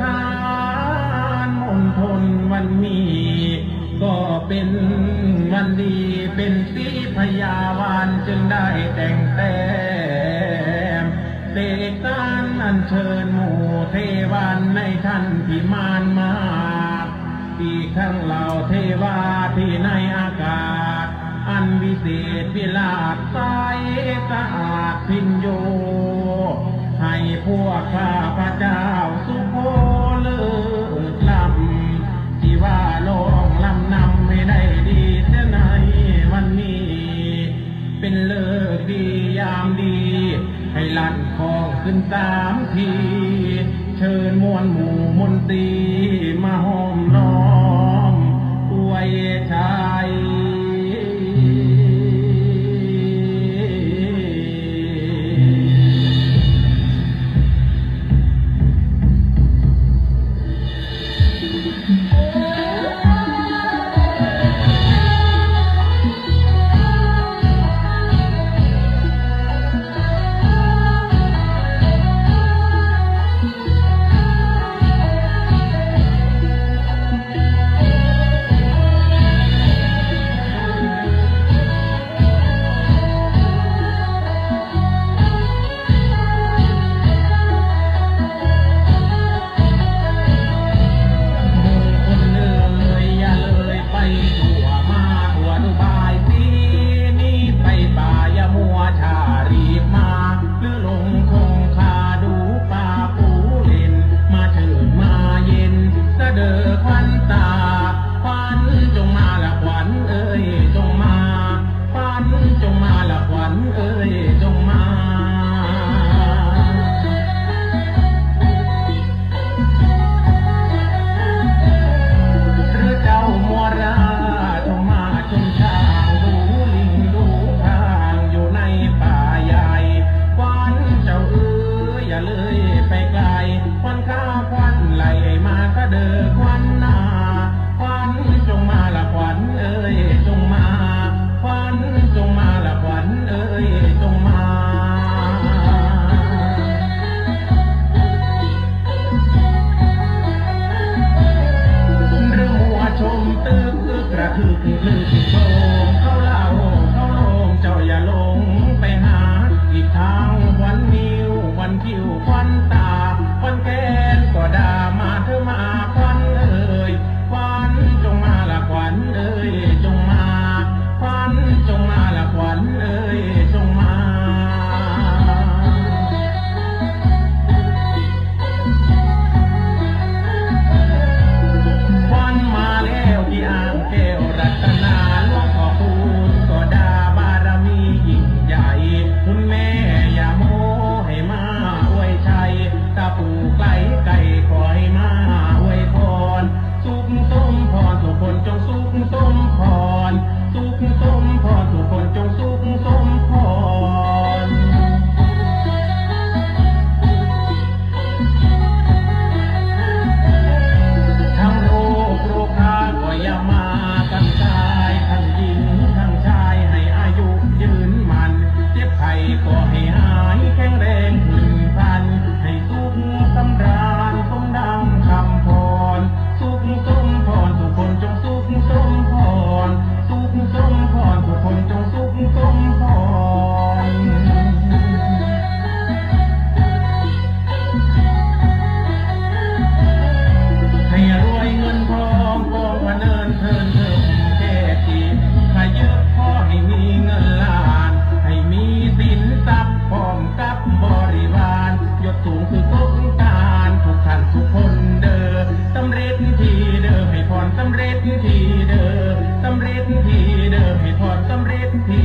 ทานมณฑลวันมีก็เป็นวันดีเป็นสีพยาวานจึงได้แต่งแต้มเสกตานอันเชิญหมู่เทวันในท่านพิมานมาอีข้างเหล่าเทวาที่ในอากาศ อันวิเศษวิลาศายสะอาดพินโยให้พวกข้าพระเจ้า องขึ้นสามที เชิญมวลหมู่ me.